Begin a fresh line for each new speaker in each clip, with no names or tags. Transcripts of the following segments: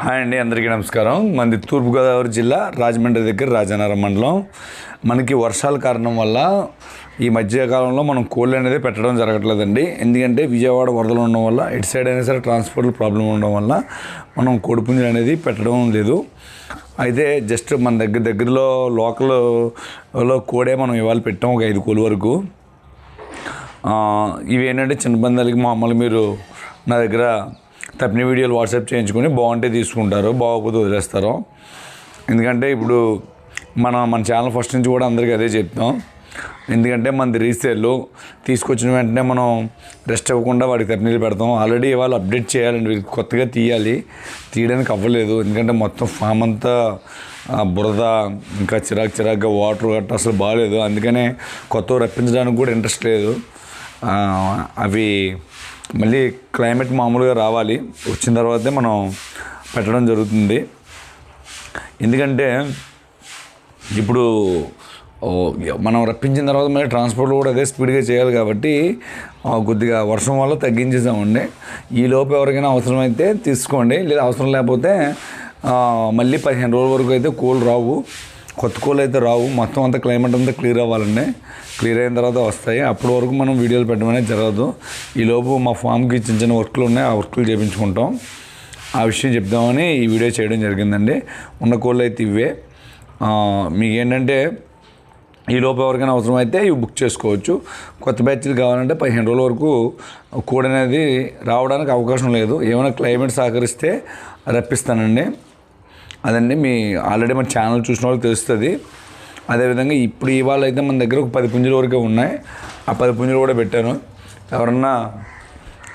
Hi అండి అందరికీ నమస్కారం. మనది తూర్పుగోదావరి జిల్లా రాజమండ్రి దగ్గర రాజానగరం మండలం. మనకి వర్షాల కారణం వల్ల ఈ మధ్యకాలంలో మనం కోళ్ళు అనేది పెట్టడం జరగట్లేదండి. ఎందుకంటే విజయవాడ వరదలు ఉండడం వల్ల ఇటు సైడ్ అయినా సరే ట్రాన్స్పోర్ట్ ప్రాబ్లం ఉండడం వల్ల మనం కోడిపుంజులు అనేది పెట్టడం లేదు. అయితే జస్ట్ మన దగ్గర దగ్గరలో లోకల్లో కోడే మనం ఇవాళ పెట్టాం ఒక ఐదు కోళ్ళ వరకు. ఇవి ఏంటంటే చిన్న పందాలకి మామూలు మీరు నా దగ్గర తప్పిన వీడియోలు వాట్సాప్ చేయించుకొని బాగుంటే తీసుకుంటారు బాగోకపోతే వదిలేస్తారు. ఎందుకంటే ఇప్పుడు మన మన ఛానల్ ఫస్ట్ నుంచి కూడా అందరికీ అదే చెప్తాం. ఎందుకంటే మనది రీసేల్ తీసుకొచ్చిన వెంటనే మనం రెస్ట్ అవ్వకుండా వాడికి తప్పినీళ్ళు పెడతాం. ఆల్రెడీ ఇవాళ అప్డేట్ చేయాలండి వీళ్ళకి కొత్తగా తీయాలి. తీయడానికి అవ్వలేదు ఎందుకంటే మొత్తం ఫామ్ అంతా బురద ఇంకా చిరాకు చిరాకుగా వాటర్ గట్ట అసలు బాగాలేదు. అందుకనే కొత్త రప్పించడానికి కూడా ఇంట్రెస్ట్ లేదు. అవి మళ్ళీ క్లైమేట్ మామూలుగా రావాలి. వచ్చిన తర్వాతే మనం పెట్టడం జరుగుతుంది. ఎందుకంటే ఇప్పుడు మనం రప్పించిన తర్వాత మళ్ళీ ట్రాన్స్పోర్ట్ కూడా అదే స్పీడ్గా చేయాలి కాబట్టి కొద్దిగా వర్షం వల్ల తగ్గించేసామండి. ఈ లోపు ఎవరికైనా అవసరమైతే తీసుకోండి. లేదా అవసరం లేకపోతే మళ్ళీ పదిహేను రోజుల వరకు అయితే కూల్ రావు. కొత్త కోళ్ళు అయితే రావు. మొత్తం అంతా క్లైమేట్ అంతా క్లియర్ అవ్వాలండి క్లియర్ అయిన తర్వాత వస్తాయి. అప్పటి వరకు మనం వీడియోలు పెట్టడం జరగదు. ఈ లోపు మా ఫామ్కి చిన్న చిన్న వర్క్లు ఉన్నాయి. ఆ వర్క్లు చేయించుకుంటాం ఆ విషయం చెప్దామని ఈ వీడియో చేయడం జరిగిందండి. ఉన్న కోళ్ళు అయితే ఇవే. మీకేంటంటే ఈ లోపు ఎవరికైనా అవసరమైతే ఇవి బుక్ చేసుకోవచ్చు. కొత్త బ్యాచ్లు కావాలంటే పదిహేను రోజుల వరకు కోడ్ అనేది రావడానికి అవకాశం లేదు. ఏమైనా క్లైమేట్ సహకరిస్తే రప్పిస్తానండి. అదండి మీ ఆల్రెడీ మన ఛానల్ చూసిన వాళ్ళకి తెలుస్తుంది. అదేవిధంగా ఇప్పుడు ఇవాళ అయితే మన దగ్గర ఒక పది పుంజుల వరకే ఉన్నాయి. ఆ పది పుంజులు కూడా పెట్టాను. ఎవరన్నా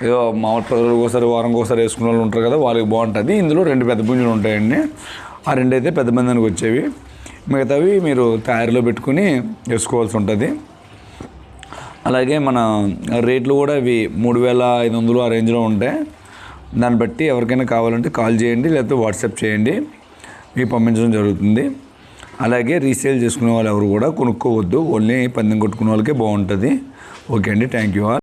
ఏదో మామూలు రోజులకు ఒకసారి వారంకి ఒకసారి వేసుకునే వాళ్ళు ఉంటారు కదా వాళ్ళకి బాగుంటుంది. ఇందులో రెండు పెద్ద పుంజులు ఉంటాయండి. ఆ రెండు అయితే పెద్ద మందానికి వచ్చేవి. మిగతావి మీరు తయారీలో పెట్టుకుని వేసుకోవాల్సి ఉంటుంది. అలాగే మన రేట్లు కూడా ఇవి మూడు వేల ఐదు వందలు ఆ రేంజ్లో ఉంటాయి. దాన్ని బట్టి ఎవరికైనా కావాలంటే కాల్ చేయండి లేకపోతే వాట్సాప్ చేయండి. మీకు పంపించడం జరుగుతుంది. అలాగే రీసేల్ చేసుకునే వాళ్ళు ఎవరు కూడా కొనుక్కోవద్దు. ఓన్లీ పందెం కొట్టుకునే వాళ్ళకే బాగుంటుంది. ఓకే అండి. Thank you all.